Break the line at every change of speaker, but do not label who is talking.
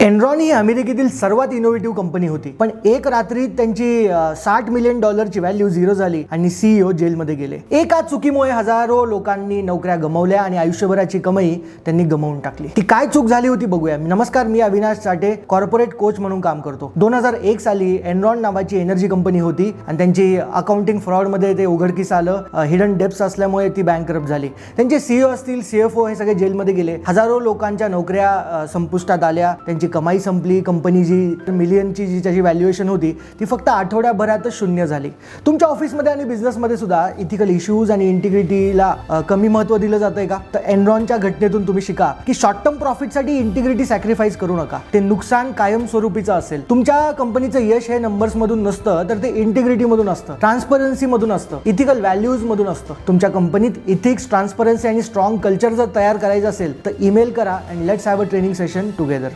Enron ही अमेरिकेतील सर्वात innovative company होती. पण एक रात्रीत त्यांची साठ मिलियन डॉलरची व्हॅल्यू झिरो झाली आणि सीईओ जेलमध्ये गेले. एका चुकीमुळे हजारो लोकांनी नोकऱ्या गमावल्या आणि आयुष्यभराची कमाई त्यांनी गमावून टाकली. ती काय चूक झाली होती बघूया. नमस्कार मी अविनाश साठे कॉर्पोरेट कोच म्हणून काम करतो. दोन हजार एक साली एनरॉन नावाची एनर्जी कंपनी होती आणि त्यांची अकाउंटिंग फ्रॉडमध्ये ते उघडकीस आलं. हिडन डेप्स असल्यामुळे ती बँक झाली. त्यांचे सीईओ असतील सीएफओ हे सगळे जेलमध्ये गेले. हजारो लोकांच्या नोकऱ्या संपुष्टात आल्या. त्यांची कमाई संपली कंपनी जी मिलियनची जी त्याची व्हॅल्युएशन होती ती फक्त आठवड्याभरातच शून्य झाली. तुमच्या ऑफिसमध्ये आणि बिझनेसमध्ये सुद्धा इथिकल इश्यूज आणि इंटिग्रिटीला कमी महत्त्व दिलं जातंय का? तर एनरॉनच्या घटनेतून तुम्ही शिका की शॉर्ट टर्म प्रॉफिटसाठी इंटिग्रिटी सॅक्रिफाईस करू नका. ते नुकसान कायमस्वरूपीचं असेल. तुमच्या कंपनीचं यश हे नंबर्स मधून नसतं तर ते इंटिग्रिटी मधून असतं. ट्रान्सपरन्सी मधून असतं. इथिकल व्हॅल्यूज मधून असतं. तुमच्या कंपनीत इथिक्स ट्रान्सपरन्सी आणि स्ट्रॉंग कल्चर जर तयार करायचं असेल तर ईमेल करा and let's have a training session together